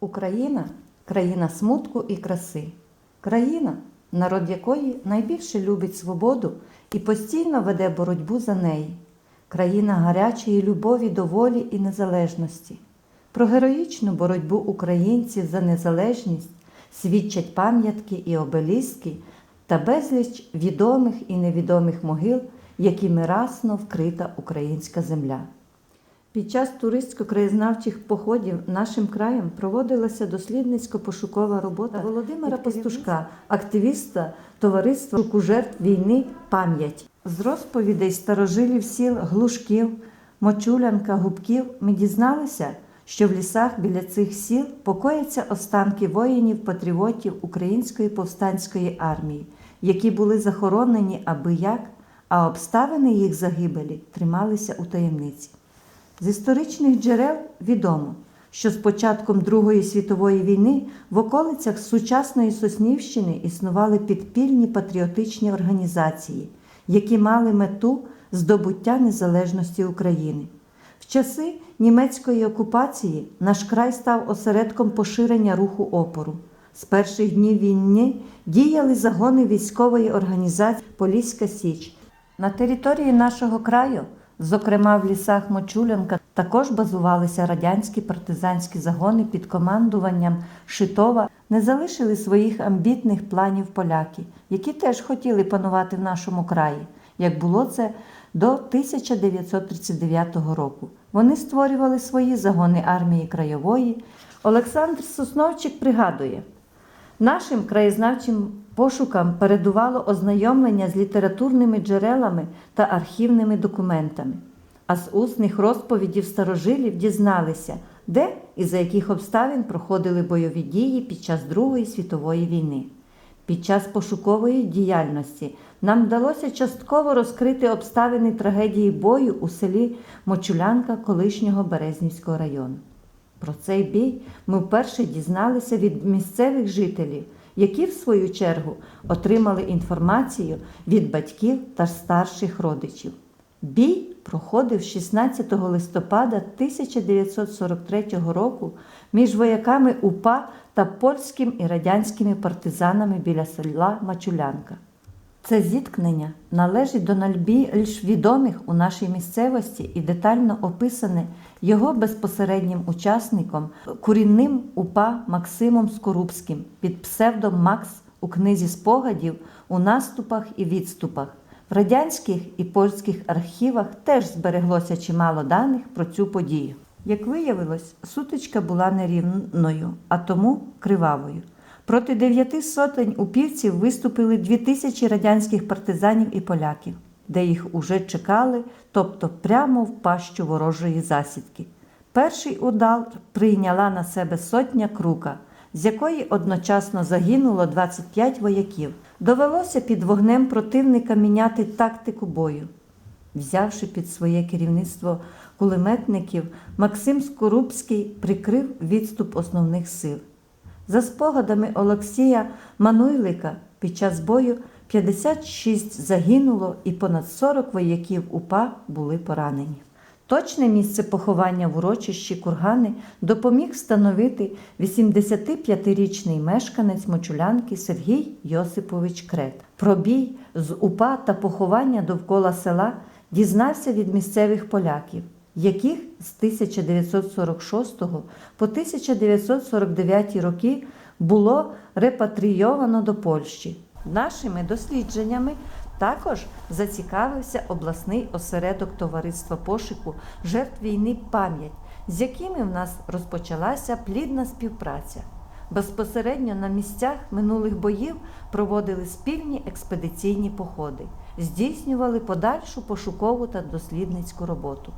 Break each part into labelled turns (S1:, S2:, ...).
S1: Україна країна смутку і краси. Країна, народ якої найбільше любить свободу і постійно веде боротьбу за неї. Країна гарячої любові до волі і незалежності. Про героїчну боротьбу українців за незалежність свідчать пам'ятки і обеліски та безліч відомих і невідомих могил, якими расно вкрита українська земля. Під час туристсько-краєзнавчих походів нашим краєм проводилася дослідницько-пошукова робота Володимира Пастушка, активіста товариства «Руку жертв війни Пам'ять. З розповідей старожилів сіл Глушків, Мочулянка, Губків ми дізналися, що в лісах біля цих сіл покояться останки воїнів-патріотів Української повстанської армії, які були захоронені аби як, а обставини їх загибелі трималися у таємниці. З історичних джерел відомо, що з початком Другої світової війни в околицях сучасної Соснівщини існували підпільні патріотичні організації, які мали мету здобуття незалежності України. В часи німецької окупації наш край став осередком поширення руху опору. З перших днів війни діяли загони військової організації Поліська Січ. На території нашого краю, зокрема в лісах Мочулянка, також базувалися радянські партизанські загони під командуванням Шитова, не залишили своїх амбітних планів поляки, які теж хотіли панувати в нашому краї, як було це до 1939 року. Вони створювали свої загони армії краєвої. Олександр Сосновчик пригадує. Нашим краєзнавчим пошукам передувало ознайомлення з літературними джерелами та архівними документами, а з усних розповідів старожилів дізналися, де і за яких обставин проходили бойові дії під час Другої світової війни. Під час пошукової діяльності нам вдалося частково розкрити обставини трагедії бою у селі Мочулянка колишнього Березнівського району. Про цей бій ми вперше дізналися від місцевих жителів, які, в свою чергу, отримали інформацію від батьків та старших родичів. Бій проходив 16 листопада 1943 року між вояками УПА та польським і радянськими партизанами біля села Мачулянка. Це зіткнення належить до найбільш відомих у нашій місцевості і детально описане його безпосереднім учасником, корінним УПА Максимом Скорубським під псевдом Макс у книзі спогадів у наступах і відступах. В радянських і польських архівах теж збереглося чимало даних про цю подію. Як виявилось, сутичка була нерівною, а тому кривавою. Проти дев'яти сотень упівців виступили дві тисячі радянських партизанів і поляків, де їх уже чекали, тобто прямо в пащу ворожої засідки. Перший удар прийняла на себе сотня крука, з якої одночасно загинуло 25 вояків. Довелося під вогнем противника міняти тактику бою. Взявши під своє керівництво кулеметників, Максим Скорубський прикрив відступ основних сил. За спогадами Олексія Мануйлика, під час бою 56 загинуло і понад 40 вояків УПА були поранені. Точне місце поховання в урочищі Кургани допоміг встановити 85-річний мешканець Мочулянки Сергій Йосипович Крет. Про бій з УПА та поховання довкола села дізнався від місцевих поляків, яких з 1946 по 1949 роки було репатрійовано до Польщі. Нашими дослідженнями також зацікавився обласний осередок товариства пошуку жертв війни пам'ять, з якими в нас розпочалася плідна співпраця. Безпосередньо на місцях минулих боїв проводили спільні експедиційні походи, здійснювали подальшу пошукову та дослідницьку роботу.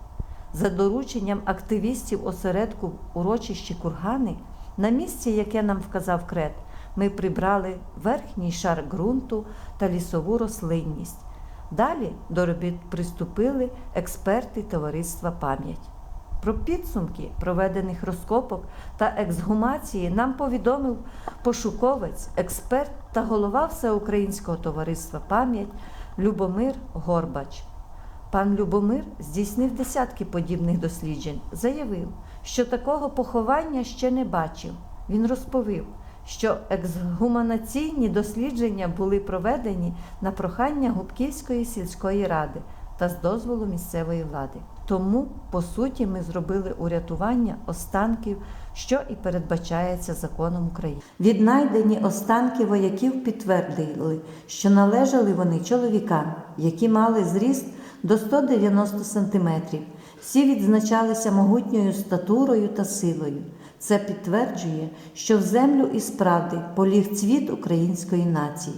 S1: За дорученням активістів осередку урочищі Кургани, на місці, яке нам вказав крет, ми прибрали верхній шар ґрунту та лісову рослинність. Далі до робіт приступили експерти товариства Пам'ять. Про підсумки проведених розкопок та ексгумації нам повідомив пошуковець, експерт та голова Всеукраїнського товариства Пам'ять Любомир Горбач. Пан Любомир здійснив десятки подібних досліджень, заявив, що такого поховання ще не бачив. Він розповів, що ексгуманаційні дослідження були проведені на прохання Губківської сільської ради та з дозволу місцевої влади. Тому, по суті, ми зробили урятування останків, що і передбачається законом України. Віднайдені останки вояків підтвердили, що належали вони чоловікам, які мали зріст до 190 сантиметрів. Всі відзначалися могутньою статурою та силою. Це підтверджує, що в землю і справді поліг цвіт української нації.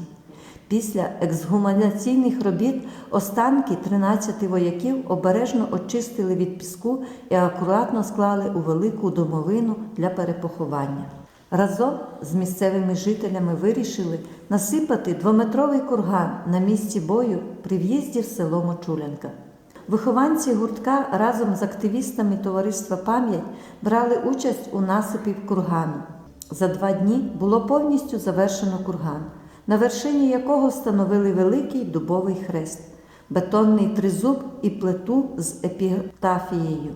S1: Після ексгуманаційних робіт останки 13 вояків обережно очистили від піску і акуратно склали у велику домовину для перепоховання. Разом з місцевими жителями вирішили насипати двометровий курган на місці бою при в'їзді в село Мочулянка. Вихованці гуртка разом з активістами товариства Пам'ять брали участь у насипі кургану. За два дні було повністю завершено курган, на вершині якого встановили великий дубовий хрест, бетонний тризуб і плиту з епітафією.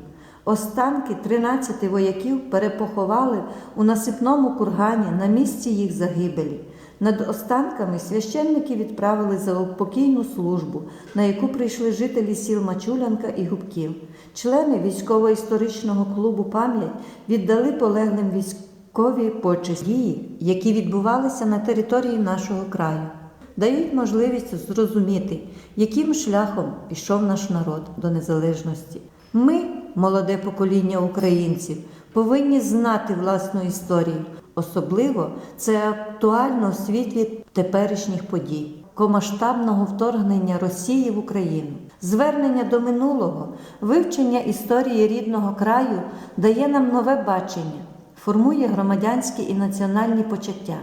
S1: Останки 13 вояків перепоховали у насипному кургані на місці їх загибелі. Над останками священники відправили за упокійну службу, на яку прийшли жителі сіл Мачулянка і Губків. Члени військово-історичного клубу Пам'ять віддали полеглим військові почесті, які відбувалися на території нашого краю. Дають можливість зрозуміти, яким шляхом пішов наш народ до незалежності. Ми, молоде покоління українців, повинні знати власну історію. Особливо це актуально у світлі теперішніх подій, комасштабного вторгнення Росії в Україну. Звернення до минулого, вивчення історії рідного краю дає нам нове бачення, формує громадянські і національні почуття,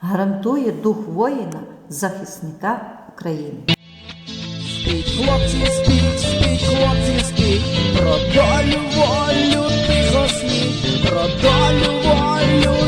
S1: гарантує дух воїна, захисника України.
S2: Спіть, хлопці, спіть, спіть, хлопці, спіть, про долю волю тихо сніть, про долю волю